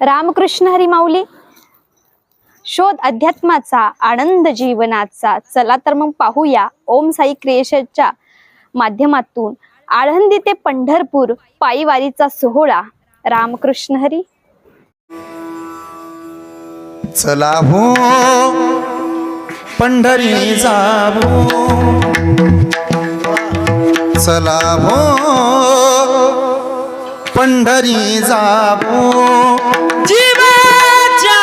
रामकृष्ण हरी माऊली. शोध अध्यात्माचा आनंद जीवनाचा चला तर मग पाहूया ओम साई क्रिएशनच्या माध्यमातून. आळंदी ते पंढरपूर पायीवारीचा सोहळा. रामकृष्ण हरी. चला हो पंढरी जावो. चला हो पंढरी जावो. जीवाच्या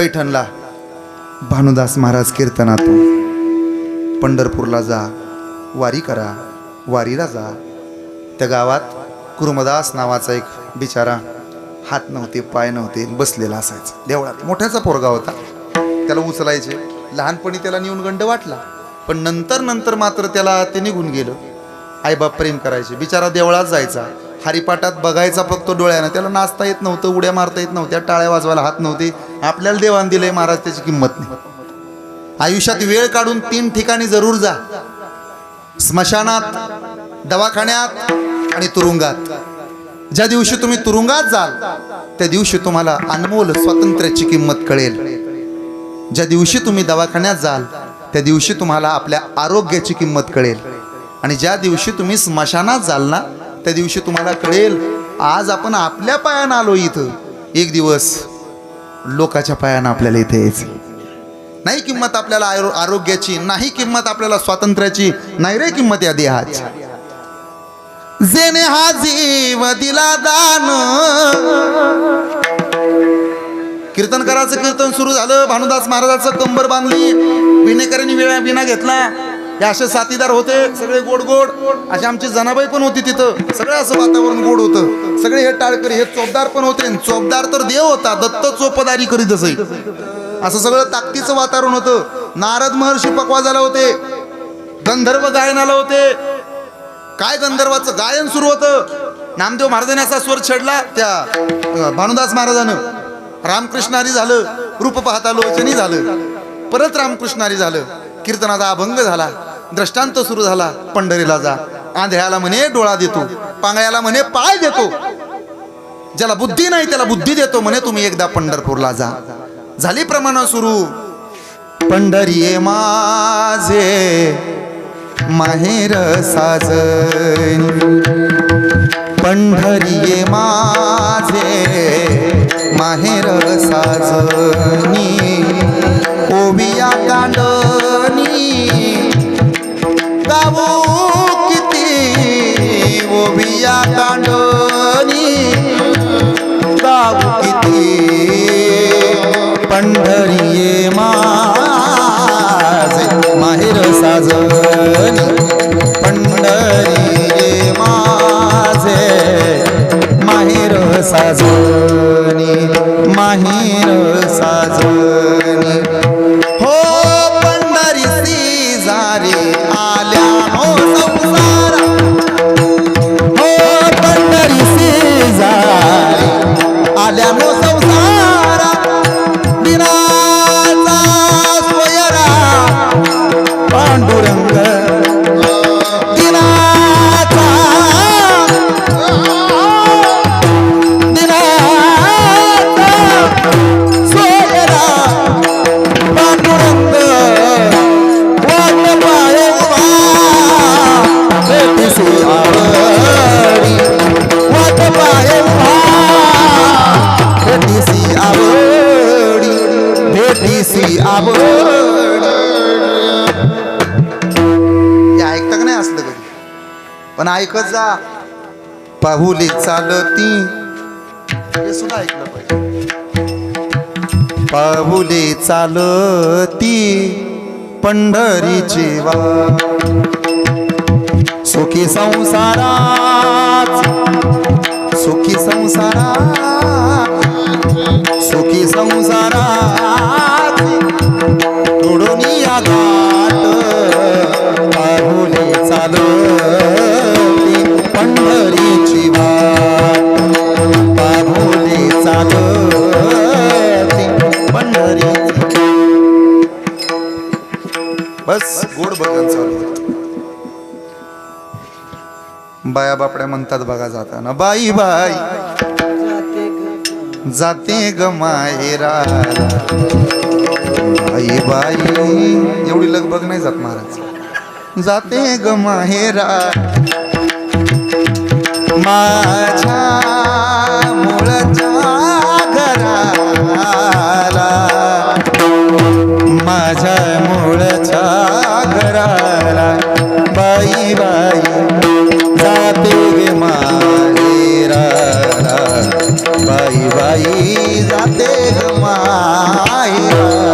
पैठणला. भानुदास महाराज कीर्तनातून. पंढरपूरला जा वारी करा वारीला जा. त्या गावात कुर्मदास नावाचा एक बिचारा हात नव्हते पाय नव्हते बसलेला असायचा. देवळात. मोठ्याचा पोरगा होता. त्याला उचलायचे. लहानपणी त्याला नेऊन गंड वाटला. पण नंतर नंतर मात्र त्याला ते निघून गेलं. आईबाप प्रेम करायचे. बिचारा देवळात जायचा. हरिपाठात बघायचा फक्त डोळ्यानं. त्याला नाचता येत नव्हतं उड्या मारता येत नव्हत्या टाळ्या वाजवायला हात नव्हते. आपल्याला देवान दिलंय महाराज त्याची किंमत नाही. आयुष्यात वेळ काढून तीन ठिकाणी जरूर जा. स्मशानात दवाखान्यात आणि तुरुंगात. ज्या दिवशी तुम्ही तुरुंगात जाल त्या दिवशी तुम्हाला अनमोल स्वातंत्र्याची किंमत कळेल. ज्या दिवशी तुम्ही दवाखान्यात जाल त्या दिवशी तुम्हाला आपल्या आरोग्याची किंमत कळेल. आणि ज्या दिवशी तुम्ही स्मशानात जाल ना त्या दिवशी तुम्हाला कळेल आज आपण आपल्या पायानं आलो इथं. एक दिवस लोकाच्या पायानं आपल्याला इथे यायचं. नाही किंमत आपल्याला आरोग्याची नाही किंमत आपल्याला स्वातंत्र्याची नाही रे किंमत या देहाची. जेने हा जीव दिला दान. कीर्तनकाराचं कीर्तन सुरू झालं भानुदास महाराजाचं कंबर बांधली विनेकरांनी विणा विना घेतला. हे असे साथीदार होते सगळे गोड गोड. अशी आमची जनाबाई पण होती तिथं. सगळं असं वातावरण गोड होतं. सगळे हे टाळकरी हे चोपदार पण होते. आणि चोपदार तर देव होता दत्त चोपदारी करीत असे. असं सगळं ताकदीचं वातावरण होतं. नारद महर्षी पकवा झाला होते. गंधर्व गायनाला होते. काय गंधर्वाचं गायन सुरू होतं? नामदेव महाराजांनी असा स्वर छेडला त्या भानुदास महाराजानं. रामकृष्णारी झालं रूप पाहता लोचनी झालं. परत रामकृष्णारी झालं. कीर्तनाचा अभंग झाला. दृष्टांत सुरू झाला. पंढरीला जा. आंधळ्याला म्हणे डोळा देतो. पांगळ्याला म्हणे पाय देतो. ज्याला बुद्धी नाही त्याला बुद्धी देतो म्हणे तुम्ही एकदा पंढरपूरला जा. झाली प्रमाण सुरू. पंढरी माझे माहेर साज पंढरी माझे माहेर साजनी. ओविया कांडनी माहीर साजनी माहीर साजनी. पण ऐकत जा. पाहुली चालती. हे सुद्धा ऐकलं पाहिजे. पाहुले चालती पंढरीची वा सुखी संसारात सुखी संसारात सुखी संसारात. तोडून या गाठ पाहुले चालती. पंढरीची वाट. चाल चालती पंढरीची. बस गोड बघा चालू बाया बापड्या म्हणतात बघा जाताना बाई बाई जाते ग माहेरा. बाई बाई एवढी लगबग नाही जात महाराज. जाते ग माहेरा. माझ्या मुळच्या घराला माझ्या मुळच्या घराला बाई बाई जाते गे माहेराला. बाई बाई जाते ग माहेराला.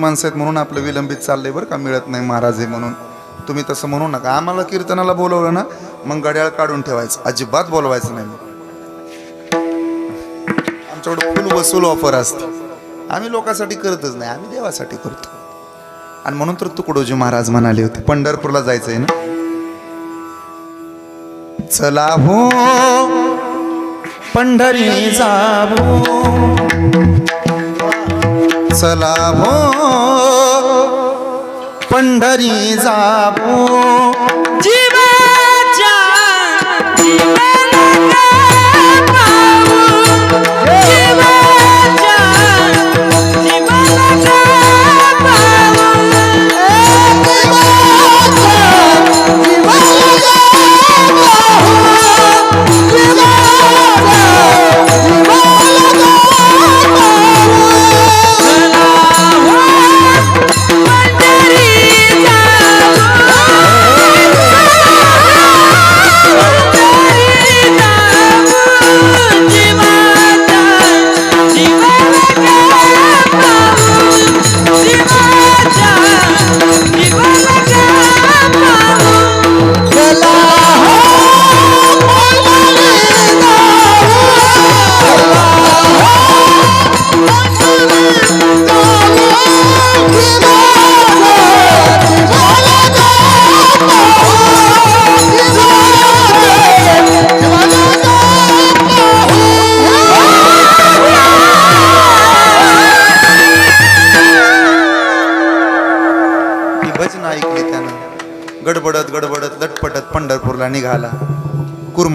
माणसं आहेत म्हणून आपलं विलंबित चाललंय बरं का मिळत नाही महाराज आहे म्हणून. तुम्ही तसं म्हणू नका. आम्हाला कीर्तनाला बोलवलं ना मग घड्याळ काढून ठेवायचं. अजिबात बोलवायचं नाही. आमच्याकडे फुल वसूल ऑफर असते आम्ही लोकांसाठी करतच नाही आम्ही देवासाठी करतो. आणि म्हणून तर तुकडोजी महाराज म्हणाले होते पंढरपूरला जायचंय ना? चला हो पंढरी जाऊ. पोचला भो. पंढरी जाबो जीवाच्या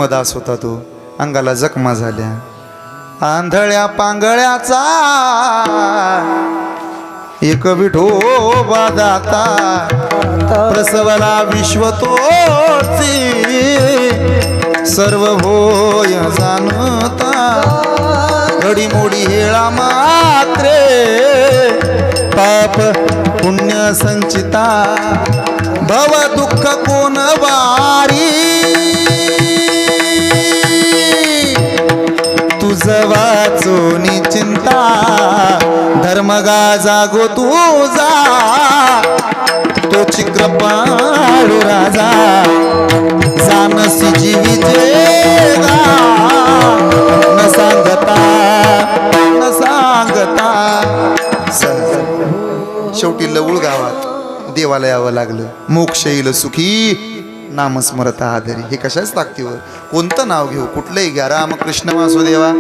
दास होता तो. अंगाला जखमा झाल्या. आंधळ्या पांगळ्याचा एक विठोबा दाता. प्रसवला विश्व तोची सर्व होय जाणता घडीमोडी हेळा मात्रे. पाप पुण्य संचिता. भव दुःख कोण वारी? तुझ वाचोनी चिंता धर्मगा जागो तुझा. तो चिक्रपाळू राजा. जानसी जीवी जेगा न सांगता न सांगता. स- शेवटी लवूळ गावात देवाला यावं लागलं. मोक्ष येईल सुखी. नामस्मरता आदरी. हे कशाच ताकदीवर? कोणतं नाव घेऊ? कुठलंही घ्या. रामकृष्ण असू देवा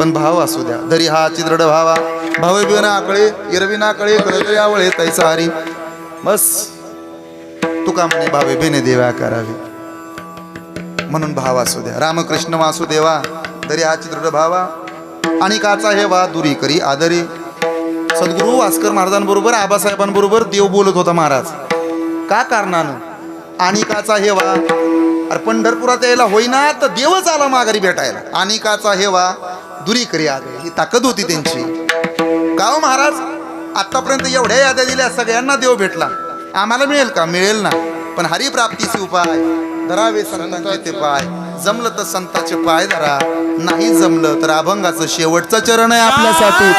पण भाव असू द्या. दरी हा चित्रड भावा. भाव बिना आकळे इरविना आकळे कळे कळतरी आवळे तैसा हरी. बस. तुका म्हणे भावे बेने देवा करावे. म्हणून भाव असू द्या. रामकृष्ण वासुदेवा. दरी हा चित्रड भावा. आणि काचा हे वा दुरी करी आदरी. सद्गुरू भास्कर महाराजांबरोबर आबासाहेबांबरोबर देव बोलत होता महाराज. का कारणानं? आणिकाचा हेवा. अरे पंढरपुरात यायला होईना तर देवच आला माघारी भेटायला. आणिकाचा हेवा दुरी करी आदरी ही ताकद होती त्यांची. गाव महाराज आतापर्यंत एवढ्या याद्या दिल्या सगळ्यांना देव भेटला. आम्हाला मिळेल का? मिळेल ना. पण हरिप्राप्तीचे उपाय. धरावे संतांचे ते पाय. जमलं तर संताचे पाय धरा. नाही जमलं तर अभंगाचं शेवटचं चरण आहे आपल्यासाठी.